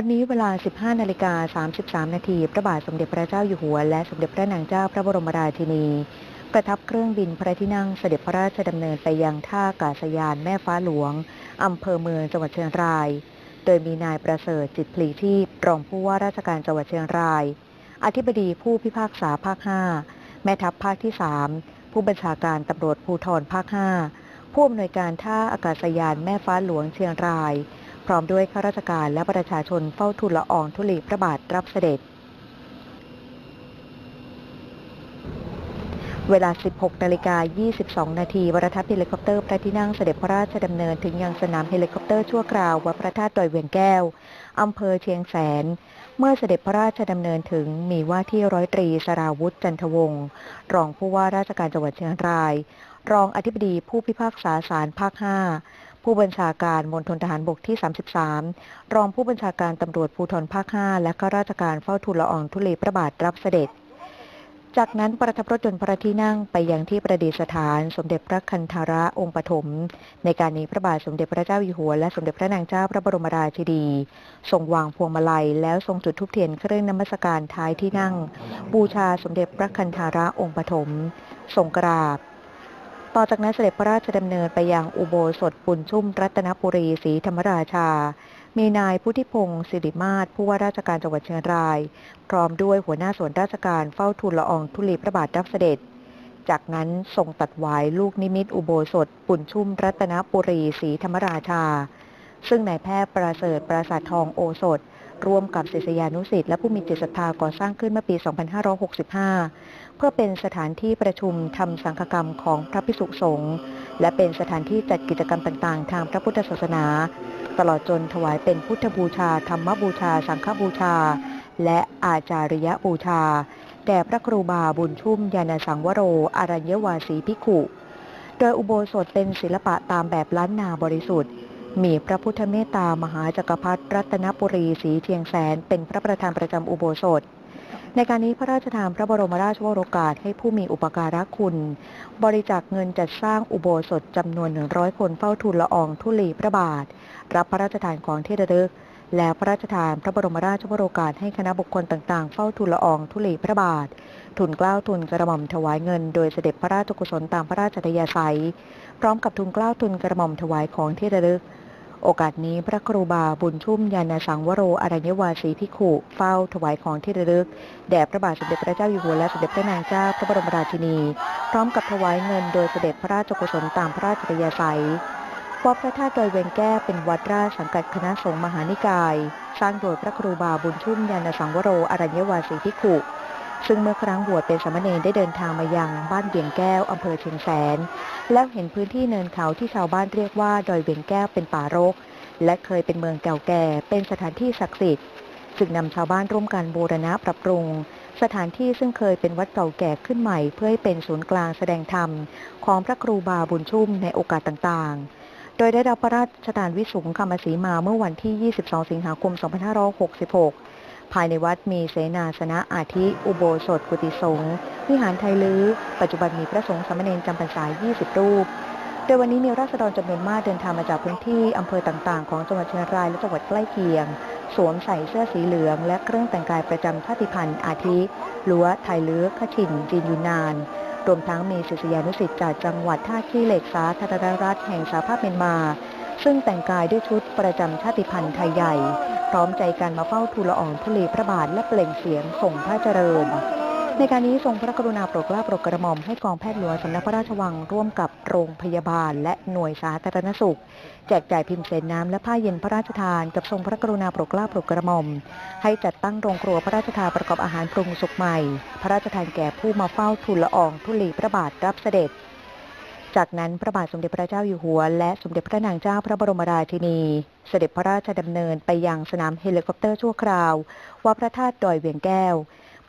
วันนี้เวลา 15 นาฬิกา 33 นาทีพระบาทสมเด็จพระเจ้าอยู่หัว และสมเด็จพระนางเจ้าพระบรมราชินี ประทับเครื่องบินพระที่นั่งเสด็จพระราชดำเนินไปยังท่าอากาศยานแม่ฟ้าหลวง อำเภอเมืองจังหวัดเชียงราย โดยมีนายประเสริฐจิตพลีที่รองผู้ว่าราชการจังหวัดเชียงราย อธิบดีผู้พิพากษาภาค 5 แม่ทัพภาคที่ 3 ผู้บัญชาการตำรวจภูธรภาค 5 ผู้อำนวยการท่าอากาศยานแม่ฟ้าหลวงเชียงราย พร้อมด้วยข้าราชการและประชาชนเฝ้าทูลละอองธุลีพระบาทรับเสด็จ เวลา 16นาฬิกา22 นาทีวรทัพเฮลิคอปเตอร์พระที่นั่งเสด็จพระราชดำเนินถึงยังสนามเฮลิคอปเตอร์ชั่วคราววัดพระธาตุดอยเวียงแก้วอำเภอเชียงแสน เมื่อเสด็จพระราชดำเนินถึงมีว่าที่ร้อยตรีสราวุธจันทวงศ์รองผู้ว่าราชการจังหวัดเชียงราย รองอธิบดีผู้พิพากษาศาลภาค 5 ผู้บัญชาการมณฑลทหารบกที่ 33 รองผู้บัญชาการตำรวจภูธรภาค 5 และข้าราชการเฝ้าทูลละอองธุลีพระบาทรับเสด็จ จากนั้นประทับรถยนต์พระที่นั่งไปยังที่ประดิษฐาน สมเด็จพระคันธาระองค์ปฐม ในการนี้พระบาทสมเด็จพระเจ้าอยู่หัวและสมเด็จพระนางเจ้าพระบรมราชินี ทรงวางพวงมาลัย แล้วทรงจุดธูปเทียนเครื่องนมัสการท้ายที่นั่ง บูชาสมเด็จพระคันธาระองค์ปฐมทรงกราบ ต่อจากนั้นเสด็จพระราชดำเนินไปยังอุโบสถปุญชุ่มรัตนปุรีศรีธรรมราชา มีนายพุทธิพงศ์สิริมาศผู้ว่าราชการจังหวัดเชียงราย พร้อมด้วยหัวหน้าส่วนราชการเฝ้าทูลละอองธุลีพระบาทรับเสด็จ จากนั้นทรงตัดหวายลูกนิมิตอุโบสถปุญชุ่มรัตนปุรีศรีธรรมราชา ซึ่งนายแพทย์ประเสริฐปราสาททองโอสถ ร่วมกับศิษยานุศิษย์และผู้มีจิตศรัทธาก่อสร้างขึ้นเมื่อปี 2565 เพื่อเป็นสถานที่ประชุมทำสังฆกรรมของพระภิกษุสงฆ์และเป็นสถานที่จัดกิจกรรมต่างๆ ทางพระพุทธศาสนา ตลอดจนถวายเป็นพุทธบูชา ธรรมบูชา สังฆบูชา และอาจาริยบูชาแด่พระครูบาบุญชุ่มยานสังวโร อารัญญวาสีภิขุ โดยอุโบสถเป็นศิลปะตามแบบล้านนาบริสุทธิ์ มีพระพุทธเมตตามหาจักรพรรดิรัตนปุรีศรีเชียงแสน เป็นพระประธานประจำอุโบสถ ในการนี้พระราชทานพระบรมราชวโรกาสให้ผู้มีอุปการะคุณ บริจาคเงินจัดสร้างอุโบสถจำนวน100คนเฝ้าทูลละอองธุลีพระบาท รับพระราชทานของเที่ระลึก และพระราชทานพระบรมราชวโรกาสให้คณะบุคคลต่างๆ เฝ้าทูลละอองธุลีพระบาททุนกล้าวทุนกระหม่อมถวายเงินโดยเสด็จพระราชกุศลตามพระราชอัธยาศัย พร้อมกับทุนกล้าวทุนกระหม่อมถวายของที่ระลึก โอกาสนี้พระครูบาบุญชุ่มยานสังวโรอรัญวาสีพิขุเฝ้าถวายของที่ระลึก แด่พระบาทสมเด็จพระเจ้าอยู่หัวและสมเด็จพระนางเจ้าพระบรมราชินี พร้อมกับถวายเงินโดยเสด็จพระราชกุศลตามพระราชอัยาศัยวัดพระธาตุดอยเวงแก้เป็นวัดราชสังกัดคณะสงฆ์มหานิกาย สร้างโดยพระครูบาบุญชุ่มยานสังวโรอรัญญวาสีพิขุ ซึ่งเมื่อครั้งบวชเป็นสามเณรได้เดินทางมายังบ้านเวียงแก้วอำเภอเชียงแสน แล้วเห็นพื้นที่เนินเขาที่ชาวบ้านเรียกว่าดอยเวียงแก้วเป็นป่ารก และเคยเป็นเมืองเก่าแก่เป็นสถานที่ศักดิ์สิทธิ์ จึงนำชาวบ้านร่วมกันบูรณะปรับปรุง สถานที่ซึ่งเคยเป็นวัดเก่าแก่ขึ้นใหม่ เพื่อให้เป็นศูนย์กลางแสดงธรรม ของพระครูบาบุญชุ่มในโอกาสต่างๆโดยได้รับพระราชทานวิสุงคำสีมาเมื่อวันที่ 22 สิงหาคม 2566 ภายในวัดมีเสนาสนะอาทิ อุโบสถกุฏิสงฆ์วิหารไทยลื้อ ปัจจุบันมีพระสงฆ์สามเณรจำพรรษา 20 รูป โดยวันนี้มีราษฎรจำนวนมากเดินทางมาจากพื้นที่อำเภอต่างๆ ของจังหวัดเชียงรายและจังหวัดใกล้เคียง สวมใส่เสื้อสีเหลือง และเครื่องแต่งกายประจำชาติพันธุ์อาทิลัวไทยลือกขชินจีนยูนานรวมทั้งมีศิษยานุศิษย์จากจังหวัดท่าขี้เหล็กสาธารณรัฐแห่งสหภาพเมียนมา ซึ่งแต่งกายด้วยชุดประจำชาติพันธุ์ไทยใหญ่ พร้อมใจกันมาเฝ้าทูลละอองธุลีพระบาทและเปล่งเสียงส่งพระเจริญ ในการนี้ทรงพระกรุณาโปรดเกล้าโปรดกระหม่อมให้กองแพทย์หลวงสำนักพระราชวังร่วมกับโรงพยาบาล และหน่วยสาธารณสุข แจกจ่ายพิมพ์เสนน้ำและผ้าเย็นพระราชทาน กับทรงพระกรุณาโปรดเกล้าโปรดกระหม่อม ให้จัดตั้งโรงครัวพระราชทานประกอบอาหารปรุงสุกใหม่ พระราชทานแก่ผู้มาเฝ้าทูลละอองธุลีพระบาทรับเสด็จ จากนั้นพระบาทสมเด็จพระเจ้าอยู่หัว และสมเด็จพระนางเจ้าพระบรมราชินี เสด็จพระราชดำเนินไปยังสนามเฮลิคอปเตอร์ชั่วคราววัดพระธาตุดอยเวียงแก้ว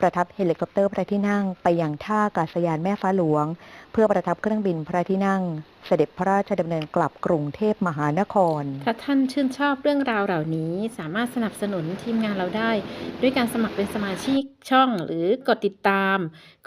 ประทับเฮลิคอปเตอร์พระที่นั่งไปยังท่าอากาศยานแม่ฟ้าหลวง เพื่อประทับเครื่องบินพระที่นั่ง เสด็จพระราชดำเนินกลับกรุงเทพมหานคร ถ้าท่านชื่นชอบเรื่องราวเหล่านี้ สามารถสนับสนุนทีมงานเราได้ ด้วยการสมัครเป็นสมาชิกช่อง หรือกดติดตาม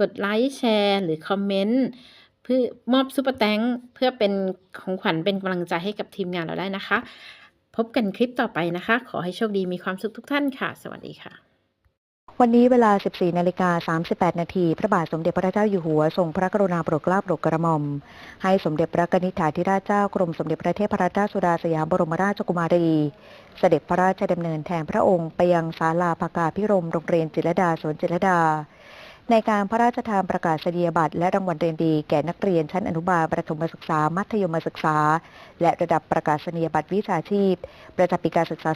กดไลค์แชร์ หรือคอมเมนต์ พื่อมอบซุปเปอร์แตงเพื่อเป็นของขวัญเป็นกำลังใจให้กับทีมงานเราได้นะคะ พบกันคลิปต่อไปนะคะ ขอให้โชคดีมีความสุขทุกท่านค่ะ สวัสดีค่ะวันนี้เวลา 14 นาฬิกา 38 นาที พระบาทสมเด็จพระเจ้าอยู่หัว ทรงพระกรุณาโปรดเกล้าโปรดกระหม่อม ให้สมเด็จพระนิธิถาธิราชเจ้ากรมสมเด็จพระเทพรัตนราชสุดาสยามบรมราชกุมารี เสด็จพระราชดำเนินแทนพระองค์ไปยังศาลาภากาพิรมโรงเรียนจิรดาสวนจิรดา ในการพระราชทานประกาศนียบัตรและรางวัลเรียนดีแก่นักเรียนชั้นอนุบาลประถมศึกษา มัธยมศึกษา และระดับประกาศนียบัตรวิชาชีพ ประจำปีการศึกษา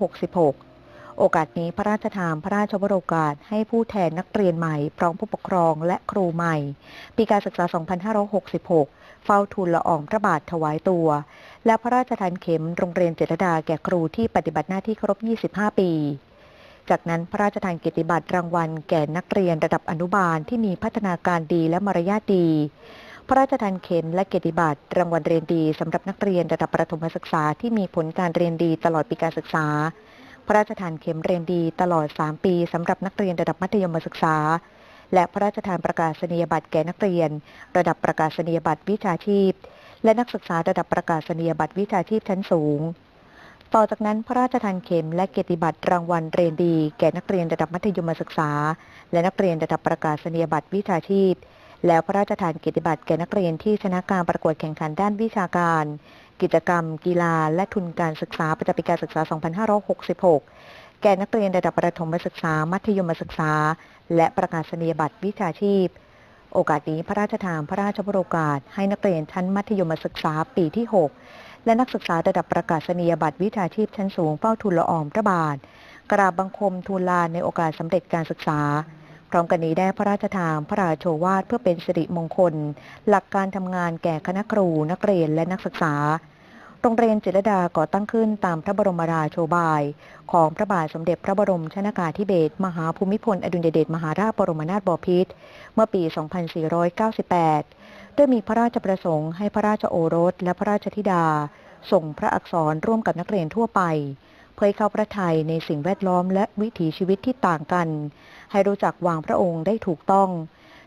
2566โอกาสนี้พระราชทานพระราชวโรกาสให้ผู้แทนนักเรียนใหม่พร้อมผู้ปกครองและครูใหม่ ปีการศึกษา 2566 เฝ้าทูลละอองพระบาทถวายตัว และพระราชทานเข็มโรงเรียนเจษฎาแก่ครูที่ปฏิบัติหน้าที่ครบ 25 ปี จากนั้นพระราชทานเกียรติบัตรรางวัลแก่นักเรียนระดับอนุบาลที่มีพัฒนาการดีและมารยาทดี พระราชทานเข็มและเกียรติบัตรรางวัลเรียนดีสำหรับนักเรียนระดับประถมศึกษาที่มีผลการเรียนดีตลอดปีการศึกษา พระราชทานเข็มเรียนดีตลอด 3 ปีสำหรับนักเรียนระดับมัธยมศึกษา และพระราชทานประกาศนียบัตรแก่นักเรียน ระดับประกาศนียบัตรวิชาชีพ และนักศึกษาระดับประกาศนียบัตรวิชาชีพชั้นสูง ต่อจากนั้นพระราชทานเข็มและเกียรติบัตรรางวัลเรียนดี แก่นักเรียนระดับมัธยมศึกษา และนักเรียนระดับประกาศนียบัตรวิชาชีพ แล้วพระราชทานเกียรติบัตรแก่นักเรียนที่ชนะการประกวดแข่งขันด้านวิชาการ กิจกรรม กีฬา และทุนการศึกษาประจำปีการศึกษา 2566 แก่นักเรียนระดับประถมศึกษา มัธยมศึกษา และประกาศนียบัตรวิชาชีพ โอกาสนี้พระราชทานพระราชวโรกาสให้นักเรียนชั้นมัธยมศึกษาปีที่ 6 และนักศึกษาระดับประกาศนียบัตรวิชาชีพชั้นสูงเฝ้าทูลละอองพระบาท กราบบังคมทูลลาในโอกาสสำเร็จการศึกษา พร้อมกันนี้ได้พระราชทานพระราโชวาทเพื่อเป็นสิริมงคล หลักการทำงานแก่คณะครูนักเรียนและนักศึกษาโรงเรียนจิตรดาก่อตั้งขึ้นตามพระบรมราโชบาย ของพระบาทสมเด็จพระบรมชนากาธิเบศรมหาภูมิพลอดุลยเดชมหาราชบรมนาถบพิตรเมื่อปี 2498 โดยมีพระราชประสงค์ให้พระราชโอรสและพระราชธิดา ส่งพระอักษรร่วมกับนักเรียนทั่วไป เผยเข้าพระทัยในสิ่งแวดล้อมและวิถีชีวิตที่ต่างกัน ให้รู้จักวางพระองค์ได้ถูกต้อง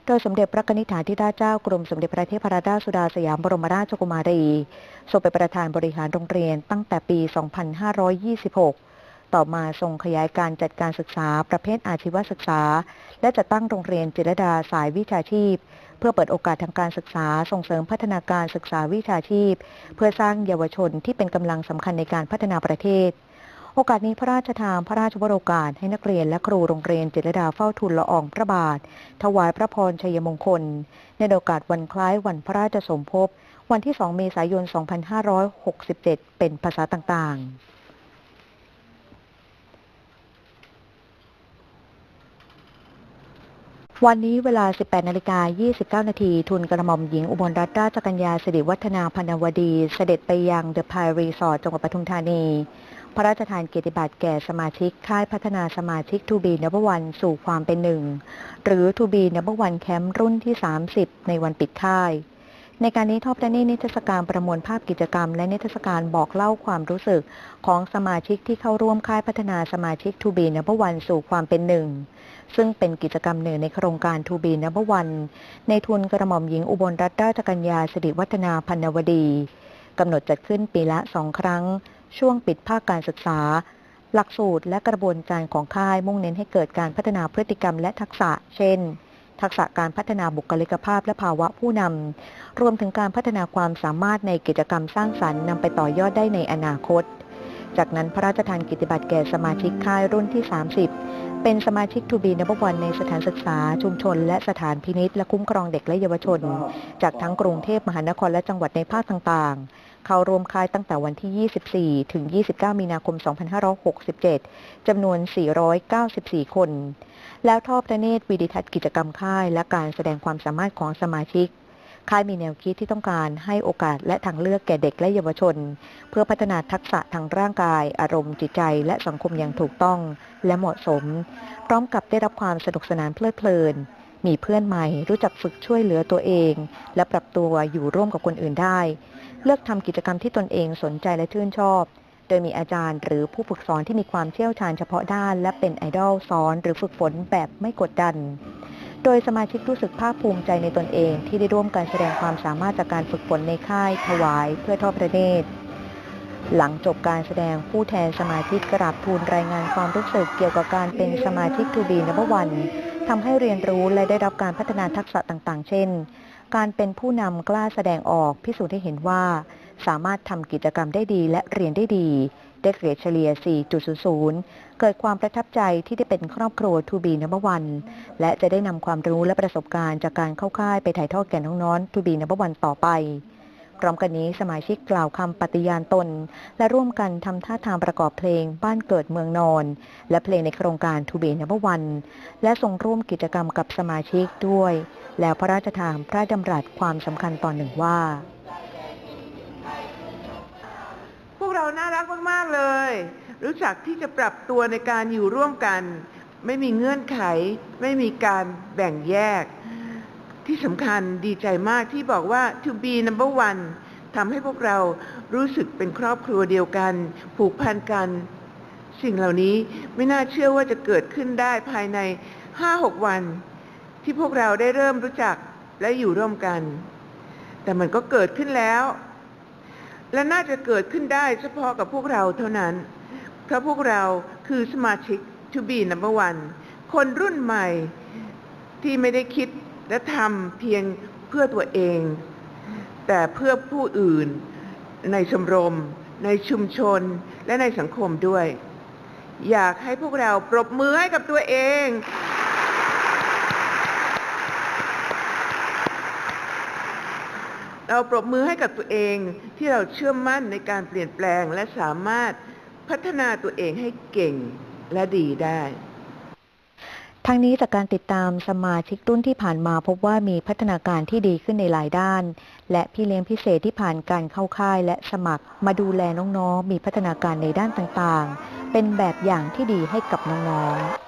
โดยสมเด็จพระนิธิถาธิราเจ้ากรมสมเด็จพระเทพรัตนราชสุดาสยามบรมราชกุมารีทรงเป็นประธานบริหารโรงเรียนตั้งแต่ปี 2526ต่อมาทรงขยายการจัดการศึกษาประเภทอาชีวศึกษา และจัดตั้งโรงเรียนจิรดาสายวิชาชีพ เพื่อเปิดโอกาสทางการศึกษาส่งเสริมพัฒนาการศึกษาวิชาชีพ เพื่อสร้างเยาวชนที่เป็นกำลังสำคัญในการพัฒนาประเทศ โอกาสนี้พระราชทานพระราชวโรกาสให้นักเรียนและครูโรงเรียนจิตรดาเฝ้าทูลละอองพระบาท ถวายพระพรชัยมงคล ในโอกาสวันคล้ายวันพระราชสมภพวันที่ 2 เมษายน 2567 เป็นภาษาต่างๆ วันนี้เวลา 18 นาฬิกา 29 นาที ทุนกระหม่อมหญิงอุบลรัตนราชกัญญาสิริวัฒนาพนวดี เสด็จไปยังเดอะพายรีสอร์ทจังหวัดปทุมธานี พระราชทานเกียรติบัตรแก่สมาชิก ค่ายพัฒนาสมาชิกทูบีนับวันสู่ความเป็นหนึ่ง หรือทูบีนับวันแคมป์รุ่นที่ 30 ในวันปิดค่าย ในการนี้ทอปแดนนี่นิทรรศการประมวลภาพกิจกรรม และนิทรรศการบอกเล่าความรู้สึกของสมาชิกที่เข้าร่วมค่ายพัฒนาสมาชิกทูบีนับวันสู่ความเป็นหนึ่ง ซึ่งเป็นกิจกรรมหนึ่งในโครงการทูบีนับวัน ในทุนกระหม่อมหญิงอุบลรัตนราชกัญญาสิริวัฒนาพันวดีกำหนดจัดขึ้นปีละสองครั้ง ช่วงปิดภาคการศึกษา หลักสูตรและกระบวนการของค่ายมุ่งเน้นให้เกิดการพัฒนาพฤติกรรมและทักษะ เช่น ทักษะการพัฒนาบุคลิกภาพและภาวะผู้นำรวมถึงการพัฒนาความสามารถในกิจกรรมสร้างสรรค์นำไปต่อยอดได้ในอนาคต จากนั้นพระราชทานกิจบัตรแก่สมาชิกค่ายรุ่นที่ 30 เป็นสมาชิกทูบีนับวันในสถานศึกษา ชุมชน และสถานพินิษและคุ้มครองเด็กและเยาวชน จากทั้งกรุงเทพมหานครและจังหวัดในภาคต่างๆ เข้าร่วมค่ายตั้งแต่วันที่ 24 ถึง 29 มีนาคม 2567 จำนวน 494 คน แล้วทอดพระเนตรวิดิทัศน์กิจกรรมค่าย และการแสดงความสามารถของสมาชิก ค่ายมีแนวคิดที่ต้องการให้โอกาสและทางเลือกแก่เด็กและเยาวชน เพื่อพัฒนาทักษะทางร่างกาย อารมณ์จิตใจ และสังคมอย่างถูกต้องและเหมาะสม พร้อมกับได้รับความสนุกสนานเพลิดเพลิน มีเพื่อนใหม่รู้จักฝึกช่วยเหลือตัวเอง และปรับตัวอยู่ร่วมกับคนอื่นได้ เลือกทำกิจกรรมที่ตนเองสนใจและชื่นชอบโดยมีอาจารย์หรือผู้ฝึกสอนที่มีความเชี่ยวชาญเฉพาะด้าน และเป็นไอดอลสอนหรือฝึกฝนแบบไม่กดดัน โดยสมาชิกรู้สึกภาคภูมิใจในตนเอง ที่ได้ร่วมการแสดงความสามารถจากการฝึกฝนในค่ายถวายเพื่อทอดพระเนตรหลังจบการแสดงผู้แทนสมาชิกกราบทูลรายงานความรู้สึกเกี่ยวกับการเป็นสมาชิกทูบีนับวันทำให้เรียนรู้และได้รับการพัฒนาทักษะต่างๆ เช่น การเป็นผู้นำกล้าแสดงออกพิสูจน์ให้เห็นว่า สามารถทำกิจกรรมได้ดีและเรียนได้ดี ได้เกรดเฉลี่ย 4.00 เกิดความประทับใจที่ได้เป็นครอบครัวทูบีนับวันและจะได้นำความรู้และประสบการณ์จากการเข้าค่ายไปถ่ายทอดแก่น้องๆทูบีนับวันต่อไปพร้อมกันนี้สมาชิกกล่าวคำปฏิญาณตน และร่วมกันทำท่าทางประกอบเพลงบ้านเกิดเมืองนอน และเพลงในโครงการทูบีนับวัน และทรงร่วมกิจกรรมกับสมาชิกด้วย แล้วพระราชทานพระดำรัสความสำคัญตอนหนึ่งว่า มาก ๆ เลย รู้จักที่จะปรับตัวในการอยู่ร่วมกัน ไม่มีเงื่อนไข ไม่มีการแบ่งแยก ที่สำคัญดีใจมากที่บอกว่า to be number one ทำให้พวกเรารู้สึกเป็นครอบครัวเดียวกัน ผูกพันกัน สิ่งเหล่านี้ไม่น่าเชื่อว่าจะเกิดขึ้นได้ภายใน 5-6 วัน ที่พวกเราได้เริ่มรู้จักและอยู่ร่วมกัน แต่มันก็เกิดขึ้นแล้ว และน่าจะเกิดขึ้นได้เฉพาะกับพวกเราเท่านั้น เพราะพวกเราคือสมาชิก to be number one คนรุ่นใหม่ที่ไม่ได้คิดและทำเพียงเพื่อตัวเอง แต่เพื่อผู้อื่นในชมรม ในชุมชนและในสังคมด้วย อยากให้พวกเราปรบมือให้กับตัวเอง เราปรบมือให้กับตัวเองที่เราเชื่อมั่นในการเปลี่ยนแปลงและสามารถพัฒนาตัวเองให้เก่งและดีได้ทั้งนี้จากการติดตามสมาชิกรุ่นที่ผ่านมาพบว่ามีพัฒนาการที่ดีขึ้นในหลายด้าน และพี่เลี้ยงพิเศษที่ผ่านการเข้าค่ายและสมัครมาดูแลน้องๆ มีพัฒนาการในด้านต่างๆ เป็นแบบอย่างที่ดีให้กับน้องๆ